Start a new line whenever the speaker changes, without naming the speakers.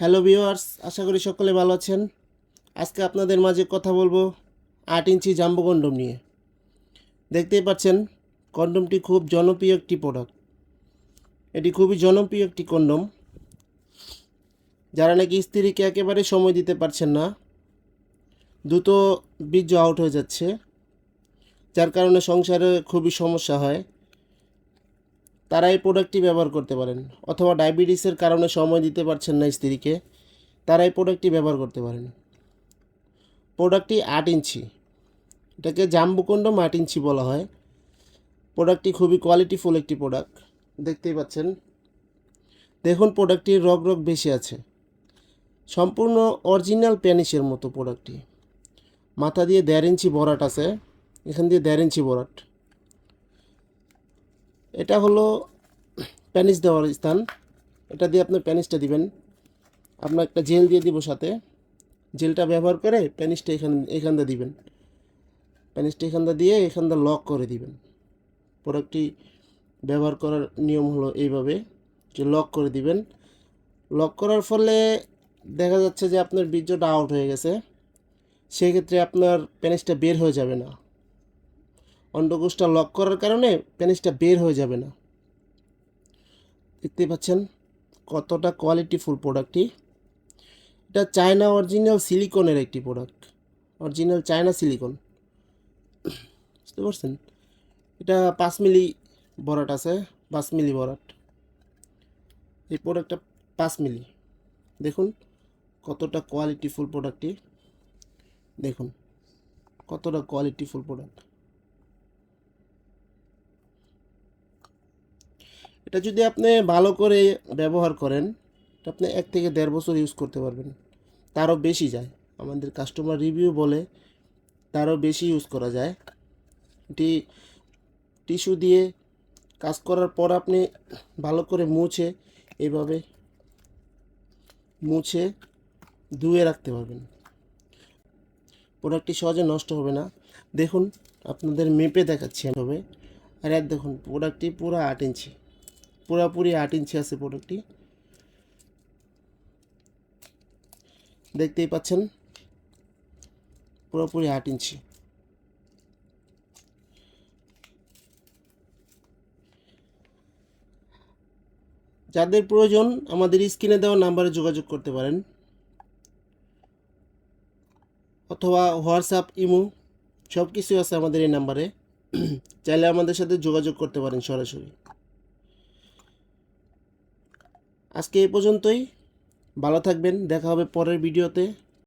Hello viewers আশা করি সকলে ভালো আছেন। আজকে আপনাদের মাঝে কথা বলব আট ইঞ্চি জাম্বো কন্ডম নিয়ে। দেখতেই পাচ্ছেন, কন্ডমটি খুব জনপ্রিয় একটি প্রোডাক্ট এটি খুবই জনপ্রিয় একটি কন্ডম। যারা নাকি স্ত্রীকে একেবারে সময় দিতে পারছেন না, দ্রুত বীর্য আউট হয়ে যাচ্ছে, যার কারণে সংসারে খুবই সমস্যা হয়। তারা এই প্রোডাক্টটি ব্যবহার করতে পারেন। অথবা ডায়াবেটিসের কারণে সময় দিতে পারছেন না স্ত্রীকে, তারা এই প্রোডাক্টটি ব্যবহার করতে পারেন। প্রোডাক্টটি আট ইঞ্চি। এটাকে জাম্বু কন্ডম আট ইঞ্চি বলা হয়। প্রোডাক্টটি খুবই কোয়ালিটিফুল একটি প্রোডাক্ট দেখতেই পাচ্ছেন। দেখুন প্রোডাক্টটির রগ রগ বেশি আছে। সম্পূর্ণ অরিজিনাল প্যানিসের মতো প্রোডাক্টটি মাথা দিয়ে দেড় ইঞ্চি বরাট আছে। এখান দিয়ে দেড় ইঞ্চি বরাট। এটা হলো প্যানিস দেওয়ার স্থান। এটা দিয়ে আপনার প্যানিসটা দিবেন। আপনার একটা জেল দিয়ে দিব সাথে। জেলটা ব্যবহার করে প্যানিসটা এখান এখানটা দিবেন। প্যানিসটা এখানটা দিয়ে এখানটা লক করে দিবেন। প্রোডাক্টটি ব্যবহার করার নিয়ম হলো এইভাবে যে লক করে দিবেন। লক করার ফলে দেখা যাচ্ছে যে আপনার বীর্যটা আউট হয়ে গেছে। সেক্ষেত্রে আপনার প্যানিসটা বের হয়ে যাবে না। অন্ডকোষটা লক করার কারণে প্যানিসটা বের হয়ে যাবে না। দেখতে পাচ্ছেন কতটা কোয়ালিটিফুল প্রোডাক্টটি এটা চায়না অরিজিনাল সিলিকনের একটি প্রোডাক্ট অরিজিনাল চায়না সিলিকন বুঝতে পারছেন? এটা পাঁচ মিলি বরাট আছে, পাঁচ মিলি বরাট। এই প্রোডাক্টটা পাঁচ মিলি। দেখুন কতটা কোয়ালিটিফুল প্রোডাক্টটি দেখুন কতটা কোয়ালিটিফুল প্রোডাক্ট এটা যদি আপনি ভালো করে ব্যবহার করেন আপনি এক থেকে দেড় বছর ইউজ করতে পারবেন। তারও বেশি যায়। আমাদের কাস্টমার রিভিউ বলে, তারও বেশি ইউজ করা যায়। এটি টিস্যু দিয়ে কাজ করার পর আপনি ভালো করে মুছে এইভাবে মুছে ধুয়ে রাখতে পারবেন। প্রোডাক্টটি সহজে নষ্ট হবে না। দেখুন, আপনাদের মেপে দেখাচ্ছি হবে আর এক দেখুন প্রোডাক্টটি পুরো আট ইঞ্চি পুরাপুরি আট ইঞ্চি আছে প্রোডাক্টটি দেখতেই পাচ্ছেন? পুরোপুরি আট ইঞ্চি। যাদের প্রয়োজন, আমাদের স্ক্রিনে দেওয়া নাম্বারে যোগাযোগ করতে পারেন। অথবা হোয়াটসঅ্যাপ, ইমো সব কিছুই আছে আমাদের এই নাম্বারে। চাইলে আমাদের সাথে যোগাযোগ করতে পারেন সরাসরি। আজকে এ পর্যন্তই। ভালো থাকবেন দেখা হবে পরের ভিডিওতে।